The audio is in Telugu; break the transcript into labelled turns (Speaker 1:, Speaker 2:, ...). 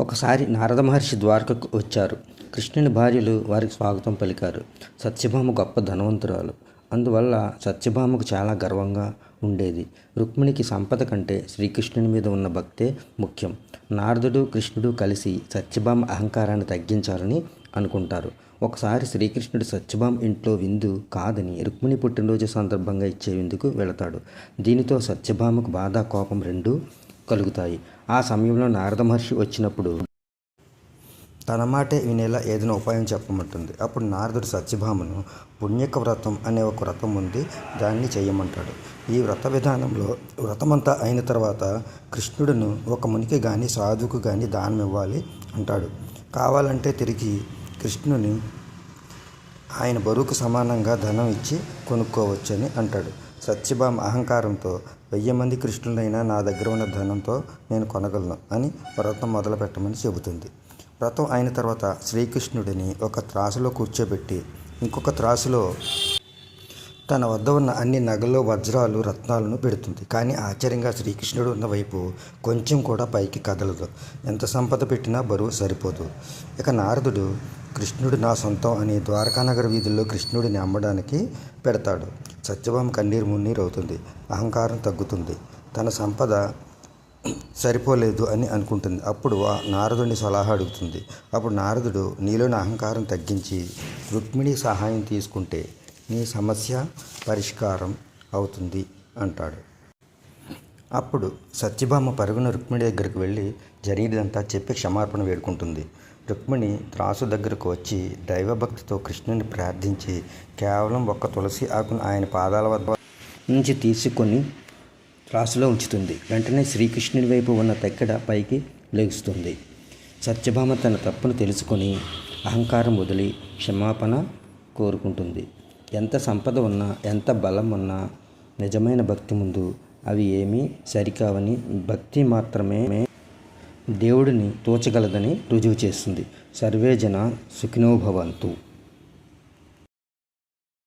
Speaker 1: ఒకసారి నారద మహర్షి ద్వారకకు వచ్చారు. కృష్ణుని భార్యలు వారికి స్వాగతం పలికారు. సత్యభామ గొప్ప ధనవంతురాలు. అందువల్ల సత్యభామకు చాలా గర్వంగా ఉండేది. రుక్మిణికి సంపద కంటే శ్రీకృష్ణుని మీద ఉన్న భక్తే ముఖ్యం. నారదుడు కృష్ణుడు కలిసి సత్యభామ అహంకారాన్ని తగ్గించాలని అనుకుంటారు. ఒకసారి శ్రీకృష్ణుడు సత్యభామ ఇంట్లో విందు కాదని రుక్మిణి పుట్టినరోజు సందర్భంగా ఇచ్చే విందుకు వెళతాడు. దీనితో సత్యభామకు బాధ కోపం రెండూ కలుగుతాయి. ఆ సమయంలో నారద మహర్షి వచ్చినప్పుడు తన మాటే వినేలా ఏదైనా ఉపాయం చెప్పమంటుంది. అప్పుడు నారదుడు సత్యభామను పుణ్యక వ్రతం అనే ఒక వ్రతం ఉంది దాన్ని చేయమంటాడు. ఈ వ్రత విధానంలో వ్రతమంతా అయిన తర్వాత కృష్ణుడును ఒక మునికి కానీ సాధువుకు కానీ దానం ఇవ్వాలి అంటాడు. కావాలంటే తిరిగి కృష్ణుని ఆయన బరువుకు సమానంగా ధనం ఇచ్చి కొనుక్కోవచ్చని అంటాడు. సత్యభామ అహంకారంతో వెయ్యి మంది కృష్ణులైనా నా దగ్గర ఉన్న ధనంతో నేను కొనగలను అని వ్రతం మొదలు పెట్టమని చెబుతుంది. వ్రతం అయిన తర్వాత శ్రీకృష్ణుడిని ఒక త్రాసులో కూర్చోబెట్టి ఇంకొక త్రాసులో తన వద్ద ఉన్న అన్ని నగలు వజ్రాలు రత్నాలను పెడుతుంది. కానీ ఆశ్చర్యంగా శ్రీకృష్ణుడు ఉన్న వైపు కొంచెం కూడా పైకి కదలదు. ఎంత సంపద పెట్టినా బరువు సరిపోదు. ఇక నారదుడు కృష్ణుడు నా సొంతం అని ద్వారకానగర్ వీధుల్లో కృష్ణుడిని అమ్మడానికి పెడతాడు. సత్యభామ కన్నీరు మున్నీరు అవుతుంది. అహంకారం తగ్గుతుంది. తన సంపద సరిపోలేదు అని అనుకుంటుంది. అప్పుడు ఆ నారదుని సలహా అడుగుతుంది. అప్పుడు నారదుడు నీలోని అహంకారం తగ్గించి రుక్మిణి సహాయం తీసుకుంటే నీ సమస్య పరిష్కారం అవుతుంది అంటాడు. అప్పుడు సత్యభామ పరుగున రుక్మిణి దగ్గరికి వెళ్ళి జరిగినదంతా చెప్పి క్షమాపణ వేడుకుంటుంది. రుక్మిణి త్రాసు దగ్గరకు వచ్చి దైవభక్తితో కృష్ణుని ప్రార్థించి కేవలం ఒక్క తులసి ఆకును ఆయన పాదాల వద్ద నుంచి తీసుకొని త్రాసులో ఉంచుతుంది. వెంటనే శ్రీకృష్ణుని వైపు ఉన్న తెక్కడ పైకి లెగుస్తుంది. సత్యభామ తన తప్పును తెలుసుకొని అహంకారం వదిలి క్షమాపణ కోరుకుంటుంది. ఎంత సంపద ఉన్నా ఎంత బలం ఉన్నా నిజమైన భక్తి ముందు అవి ఏమీ సరికావని భక్తి మాత్రమే దేవుడిని తోచగలదని రుజువు చేస్తుంది. సర్వే జన సుఖినోభవంతు